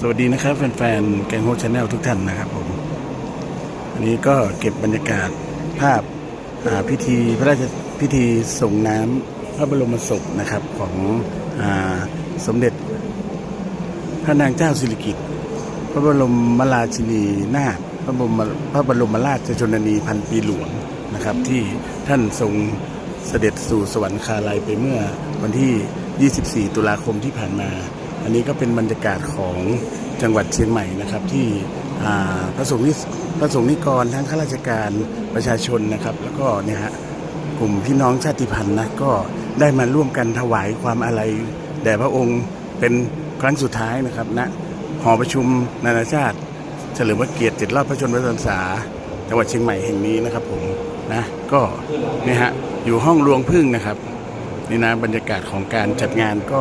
สวัสดีนะครับแฟนๆ แกงโฮชาแนลทุกท่านนะครับผมอันนี้ก็เก็บบรรยากาศภาพาพิธีพระราชพิธีส่งน้ำพระบรมศพนะครับของอสมเด็จ พระนางเจ้าสิริกิติ์พระบรมราชินีนาถพระบรมพระบรมราชชนนีพันปีหลวงนะครับ ที่ท่านทรงเสด็จสู่สวรรคาลัยไปเมื่อวันที่ 24 ตุลาคมที่ผ่านมา อันนี้ก็เป็นบรรยากาศของจังหวัดเชียงใหม่นะครับ ที่พระสงฆ์นิพระสงฆ์นิกรทั้งข้าราชการประชาชนนะครับ แล้วก็เนี่ยฮะกลุ่มพี่น้องชาติพันธุ์นะก็ได้มาร่วมกันถวายความอาลัยแด่พระองค์เป็นครั้งสุดท้ายนะครับณหอประชุมนานาชาติ เฉลิมพระเกียรติเจ็ดรอบพระชนมพรรษาจังหวัดเชียงใหม่แห่งนี้นะครับผมนะก็เนี่ยฮะอยู่ห้องรวงพึ่งนะครับนี่นะบรรยากาศของการจัดงานก็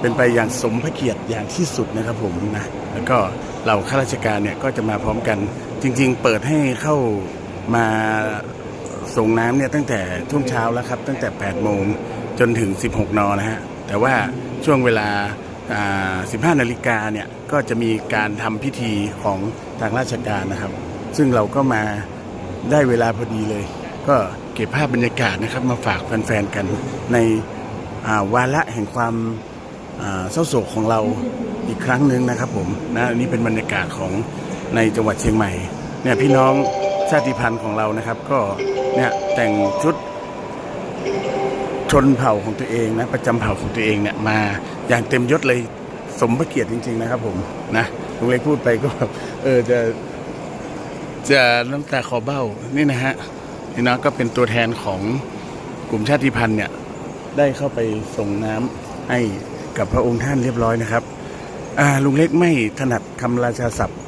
เป็นไปอย่างสมพระเกียรติอย่างที่สุดนะครับผมนะ แล้วก็เหล่าข้าราชการเนี่ยก็จะมาพร้อมกัน จริง ๆ เปิดให้เข้ามาส่งน้ำเนี่ยตั้งแต่ช่วงเช้าแล้วครับ ตั้งแต่ 8 โมงจนถึง 16 นนะฮะ แต่ว่าช่วงเวลา 15 นาฬิกาเนี่ยก็จะมีการทำพิธีของทางราชการนะครับ ซึ่งเราก็มาได้เวลาพอดีเลย ก็เก็บภาพบรรยากาศนะครับมาฝากแฟนๆกันในาวาระแห่งความ เศร้าโศกของเราอีกครั้งหนึ่งนะครับผมนะอันนี้เป็นบรรยากาศของในจังหวัดเชียงใหม่เนี่ยพี่น้องชาติพันธุ์ของเรานะครับ ก็เนี่ยแต่งชุดชนเผ่าของตัวเองนะประจำเผ่าของตัวเองเนี่ยมาอย่างเต็มยศเลยสมพระเกียรติจริง ๆ นะครับ ผมนะลุงเล็กพูดไปก็แบบเออจะจะน้ำตาคอเบ้านี่นะฮะนี่นะก็เป็นตัวแทนของกลุ่มชาติพันธุ์เนี่ยได้เข้าไปส่งน้ำให้ กับพระองค์ท่านเรียบร้อยนะครับลุงเล็กไม่ถนัดคำราชาศัพท์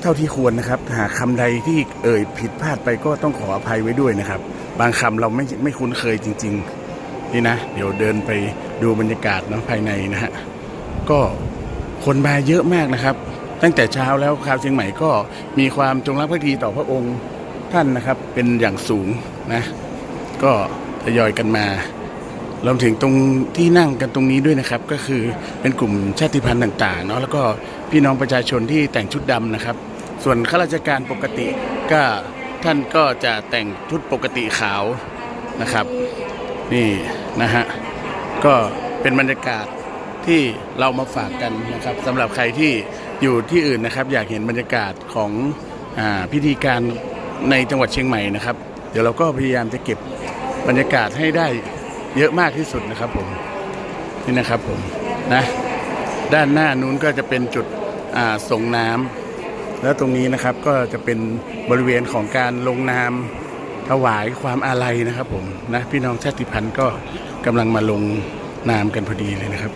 เท่าที่ควรนะครับ หากคำใดที่เอ่ยผิดพลาดไปก็ต้องขออภัยไว้ด้วยนะครับ บางคำเราไม่ไม่คุ้นเคยจริง ๆ นี่นะ เดี๋ยวเดินไปดูบรรยากาศเนาะภายในนะฮะก็คนมาเยอะมากนะครับ ตั้งแต่เช้าแล้วชาวเชียงใหม่ก็มีความจงรักภักดีต่อพระองค์ท่านนะครับเป็นอย่างสูงนะ ก็ทยอยกันมา รวมถึงตรงที่นั่งกันตรงนี้ด้วยนะครับ ก็คือเป็นกลุ่มชาติพันธุ์ต่างๆเนาะแล้วก็พี่น้องประชาชนที่แต่งชุดดำนะครับ ส่วนข้าราชการปกติก็ท่านก็จะแต่งชุดปกติขาวนะครับ นี่นะฮะก็เป็นบรรยากาศที่เรามาฝากกันนะครับสำหรับใครที่อยู่ที่อื่นนะครับ อยากเห็นบรรยากาศของอพิธีการในจังหวัดเชียงใหม่นะครับ เดี๋ยวเราก็พยายามจะเก็บบรรยากาศให้ได้ เยอะมากที่สุดนะครับผมนี่นะครับผมนะด้านหน้านู้นก็จะเป็นจุดส่งน้ำแล้วตรงนี้นะครับก็จะเป็นบริเวณของการลงนามถวายความอาลัยนะครับผมนะพี่น้องชาติพันธุ์ก็กำลังมาลงนามกันพอดีเลยนะครับ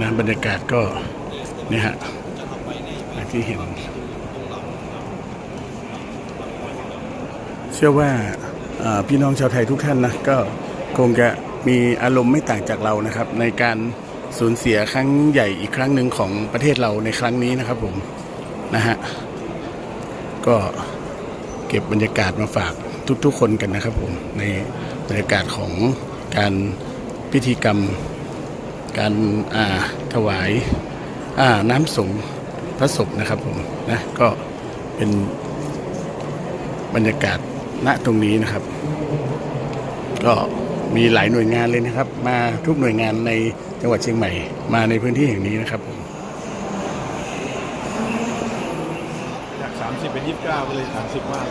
นะบรรยากาศก็เนี่ยฮะ ที่เห็น เชื่อว่าพี่น้องชาวไทยทุกท่านนะก็คงจะมีอารมณ์ไม่ต่างจากเรานะครับ ในการสูญเสียครั้งใหญ่อีกครั้งหนึ่งของประเทศเราในครั้งนี้นะครับผมนะฮะก็เก็บบรรยากาศมาฝากทุกๆคนกันนะครับผมในบรรยากาศของการพิธีกรรม การาถวายาน้ำสงฆ์ พระศพนะครับผมนะก็เป็นบรรยากาศณตรงนี้นะครับ ก็มีหลายหน่วยงานเลยนะครับ มาทุกหน่วยงานในจังหวัดเชียงใหม่ มาในพื้นที่แห่งนี้นะครับผมจาก30เป็นยี่สิบเก็เลยสามสิบมาก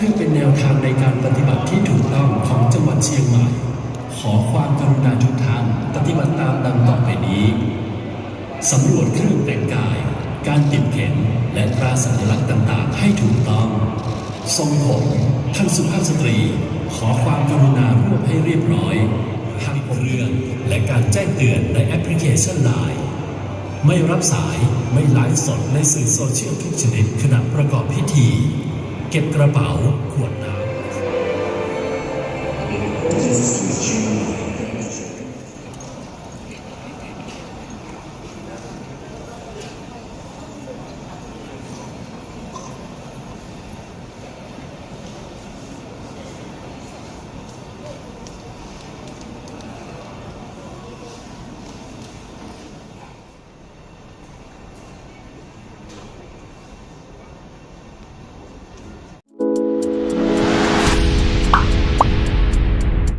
เพื่อเป็นแนวทางในการปฏิบัติที่ถูกต้องของจังหวัดเชียงใหม่ ขอความกรุณาทุกท่านปฏิบัติตามดังต่อไปนี้สำรวจเครื่องแต่งกาย การติดเข็มและตราสัญลักษณ์ต่างๆ ให้ถูกต้อง ทรงผมท่านสุภาพสตรี ขอความกรุณารวบให้เรียบร้อยทั้งเรื่องและการแจ้งเตือนในแอปพลิเคชันไลน์ไม่รับสายไม่ไลฟ์สดในสื่อโซเชียลทุกชนิดขณะประกอบพิธี เก็บกระเป๋าขวดน้ำ